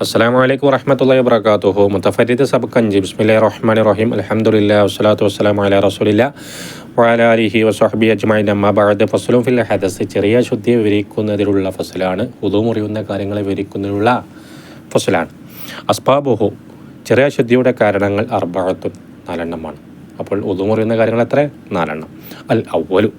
അസ്സാം വലൈക്കും വറഹമത്തല്ലാ വാബർക്കാത്തുഹു മുത്തഫരി സബ്ക്കഞ്ചി അഞ്ച് ബിസ്മില്ലാ റഹ്മാൻ റഹീം അലഹമുല്ല വസ്സലാത്തു വസ്സലാം അല റസൂലില്ല. വാല അലിഹി വസ്ഹബി അജ്മായി നമ്മ ഫസലും ഫിൽ ഹദസ്. ചെറിയ ശുദ്ധിയെ വിവരിക്കുന്നതിലുള്ള ഫസലാണ്. ഉദു മുറിയുന്ന കാര്യങ്ങളെ വിവരിക്കുന്നതിനുള്ള ഫസലാണ്. അസ്ബാബുഹു. ചെറിയ ശുദ്ധിയുടെ കാരണങ്ങൾ അർബഅത്തുൻ നാലെണ്ണമാണ്. അപ്പോൾ ഉദു മുറിയുന്ന കാര്യങ്ങൾ എത്ര? നാലെണ്ണം. അൽ അവലു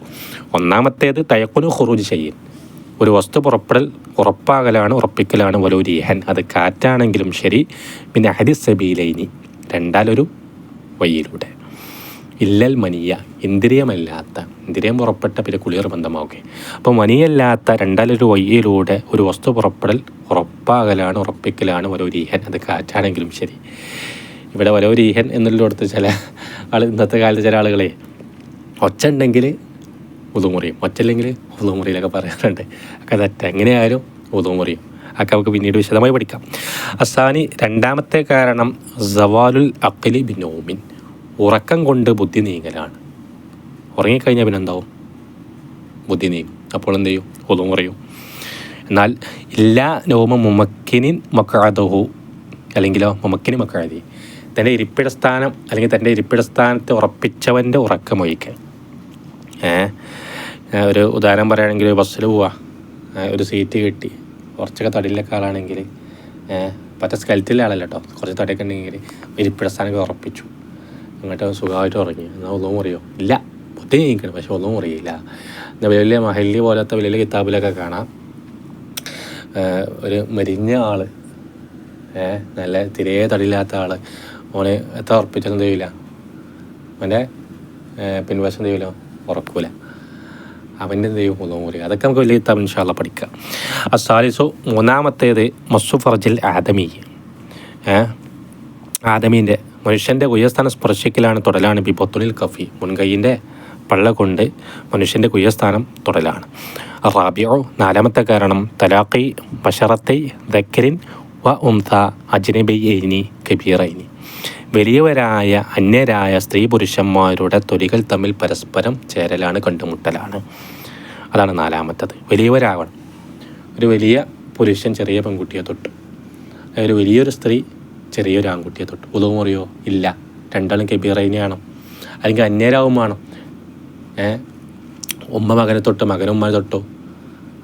ഒന്നാമത്തേത് തയക്കുനു ഖുറൂജ് ചെയ്യൻ ഒരു വസ്തു പുറപ്പെടൽ ഉറപ്പാകലാണ് ഉറപ്പിക്കലാണ് വലൂരിഹൻ അത് കാറ്റാണെങ്കിലും ശരി. പിന്നെ ഹരിസബീലൈനി രണ്ടാലൊരു വഴിയിലൂടെ. ഇല്ലൽ മനിയ. ഇന്ദ്രിയമല്ലാത്ത. ഇന്ദ്രിയം പുറപ്പെട്ട പിന്നെ കുളിയർ ബന്ധമാവുക അപ്പോൾ മനിയല്ലാത്ത രണ്ടാലൊരു വഴിയിലൂടെ ഒരു വസ്തു പുറപ്പെടൽ ഉറപ്പാകലാണ് ഉറപ്പിക്കലാണ് വലൂരിഹൻ അത് കാറ്റാണെങ്കിലും ശരി. ഇവിടെ വലൂരീഹൻ എന്നുള്ളിടത്ത് ചില ആൾ ഇന്നത്തെ കാലത്ത് ചില ആളുകളെ ഒച്ച ഉണ്ടെങ്കിൽ ഉതുമുറിയും ഒറ്റല്ലെങ്കിൽ ഉതുമുറിയിലൊക്കെ പറയാറുണ്ട്. ഒക്കെ തെറ്റ എങ്ങനെയായാലും ഉതുമുറിയും ഒക്കെ നമുക്ക് പിന്നീട് വിശദമായി പഠിക്കാം. അസാനി രണ്ടാമത്തെ കാരണം സവാലുൽ അക്കലി ബിനോമിൻ ഉറക്കം കൊണ്ട് ബുദ്ധി നീങ്ങലാണ്. ഉറങ്ങിക്കഴിഞ്ഞാൽ പിന്നെ എന്താവും ബുദ്ധി നീങ്ങും. അപ്പോൾ എന്ത് ചെയ്യും? ഉതുമുറിയും എന്നാൽ എല്ലാ നോമ മുമക്കിനിൻ മക്കാദഹു അല്ലെങ്കിലോ മുമക്കിനി മക്കാതി തന്റെ ഇരിപ്പിട സ്ഥാനം അല്ലെങ്കിൽ തന്റെ ഇരിപ്പിട സ്ഥാനത്തെ ഉറപ്പിച്ചവന്റെ ഉറക്കമൊഴിക്കൽ. ഏഹ് ഒരു ഉദാഹരണം പറയുകയാണെങ്കിൽ ബസ്സിൽ പോവാ. ഒരു സീറ്റ് കിട്ടി. കുറച്ചൊക്കെ തടിയിലൊക്കെ ആളാണെങ്കിൽ പറ്റ സ്കലത്തിലെ ആളല്ല കേട്ടോ കുറച്ച് തടിയൊക്കെ ഉണ്ടെങ്കിൽ ഇരിപ്പിട സ്ഥാനമൊക്കെ ഉറപ്പിച്ചു. എന്നിട്ട് സുഖമായിട്ട് ഉറങ്ങി. എന്നാൽ ഒന്നും അറിയോ ഇല്ല. ബുദ്ധി നീക്കണം പക്ഷെ ഒന്നും അറിയില്ല എന്നാൽ വലിയ വലിയ മഹല്ലി പോലത്തെ വലിയ കിതാബിലൊക്കെ കാണാം. ഒരു മരിഞ്ഞ ആൾ നല്ല തിരേ തടിയില്ലാത്ത ആൾ ഓനെ എത്ര ഉറപ്പിച്ചാലും ചെയ്യില്ല അവന്റെ പിൻവശം ചെയ്യില്ല ഉറക്കൂല. അവന്റെ ദൈവം ഒന്നുകൂടി അതൊക്കെ നമുക്ക് വലിയ കിതാബ് ഇൻഷാല്ല പഠിക്കാം. സാലിസു മൂന്നാമത്തേത് മസ്സു ഫർജിൽ ആദമി ആദമീന്റെ മനുഷ്യന്റെ ഉയർസ്ഥാനം സ്പർശിക്കലാണ് തുടലാണ്. ബിബത്തുനിൽ കഫി. മുൻകൈയിന്റെ പള്ള കൊണ്ട് മനുഷ്യന്റെ കുയ്യസ്ഥാനം തുടലാണ്. റാബിയോ നാലാമത്തെ കാരണം തലാഖി ബഷറത്തെ ദക്കരിൻ വ ഉംത അജ്നബൈനി കബീറൈനി. വലിയവരായ അന്യരായ സ്ത്രീ പുരുഷന്മാരുടെ തൊലികൾ തമ്മിൽ പരസ്പരം ചേരലാണ് കണ്ടുമുട്ടലാണ്. അതാണ് നാലാമത്തത്. വലിയവരാവണം. ഒരു വലിയ പുരുഷൻ ചെറിയ പെൺകുട്ടിയെ തൊട്ട്. ഒരു വലിയൊരു സ്ത്രീ ചെറിയൊരു ആൺകുട്ടിയെ തൊട്ട്. ഉദവും അറിയോ ഇല്ല. രണ്ടാളും കെബീറൈനെയാണോ അല്ലെങ്കിൽ അന്യരാവും വേണം ഏ? ഉമ്മ മകനെ തൊട്ട് മകനുമ്മ തൊട്ടോ?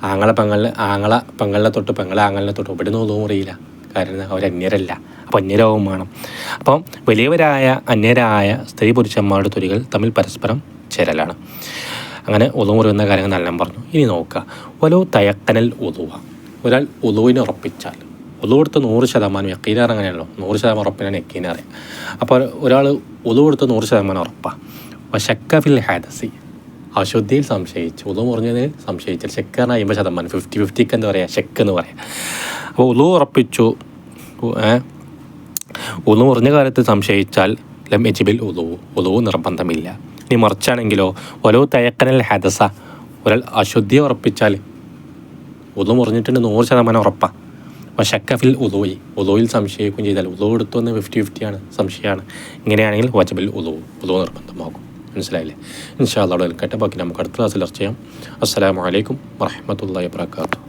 ആങ്ങളെ പെങ്ങളെ ആങ്ങളെ പെങ്ങളെ തൊട്ട് പെങ്ങളെ ആങ്ങളിനെ തൊട്ടോ? ഇവിടെ നിന്ന് ഉദവും അറിയില്ല കാരണം അവർ അന്യരല്ല അപ്പോൾ അന്യരാവും വേണം അപ്പം വലിയവരായ അന്യരായ സ്ത്രീ പുരുഷന്മാരുടെ തൊലികൾ തമ്മിൽ പരസ്പരം ചേരലാണ്. അങ്ങനെ ഉദു മുറിയുന്ന കാര്യങ്ങൾ നല്ല പറഞ്ഞു. ഇനി നോക്കുക. ഒലോ തയക്കനൽ ഒതുവ ഒരാൾ ഒതുവിനെ ഉറപ്പിച്ചാൽ. ഒതു കൊടുത്ത് നൂറ് ശതമാനം യക്കീനാർ അങ്ങനെയല്ലോ നൂറ് ശതമാനം ഉറപ്പിനാണ് യക്കീനാറ് അപ്പോൾ ഒരാൾ ഒതു കൊടുത്ത് നൂറ് ശതമാനം ഉറപ്പാണ് അപ്പോൾ ഷക്കഫിൽ ഹാദസി. അശുദ്ധിയിൽ സംശയിച്ചു ഉതു മുറിഞ്ഞതിൽ സംശയിച്ചാൽ ഷെക്കാറിന് അമ്പത് ശതമാനം. ഫിഫ്റ്റി ഫിഫ്റ്റിക്ക് എന്താ പറയുക ഷെക്ക് എന്ന് പറയാം. അപ്പോൾ ഉതു ഉറപ്പിച്ചു. ഉതു മുറിഞ്ഞ കാലത്ത് സംശയിച്ചാൽ ലം എജിബിൽ ഉദുവു നിർബന്ധമില്ല. ഇനി മറിച്ചാണെങ്കിലോ ഓരോ തയക്കനൽ ഹദസ ഒരാൾ അശുദ്ധിയെ ഉറപ്പിച്ചാൽ ഉദു മുറിഞ്ഞിട്ടുണ്ട് നൂറ് ശതമാനം ഉറപ്പാണ് അപ്പോൾ ഷക്കഫിൽ ഉദുവി ഉദുവിൽ സംശയിക്കുകയും ചെയ്താൽ ഉദോ എടുത്തു വന്ന് ഫിഫ്റ്റി ഫിഫ്റ്റിയാണ് സംശയമാണ്. ഇങ്ങനെയാണെങ്കിൽ വജബിൽ ഉദോ ഉദോ നിർബന്ധമാകും. മനസ്സിലായില്ലേ? ഇൻഷാ അള്ളാഹ് കേട്ട ബാക്കി നമുക്ക് അടുത്ത ക്ലാസ്സിൽ ചർച്ച ചെയ്യാം. അസ്സലാമു അലൈക്കും വറഹമത്തല്ലാ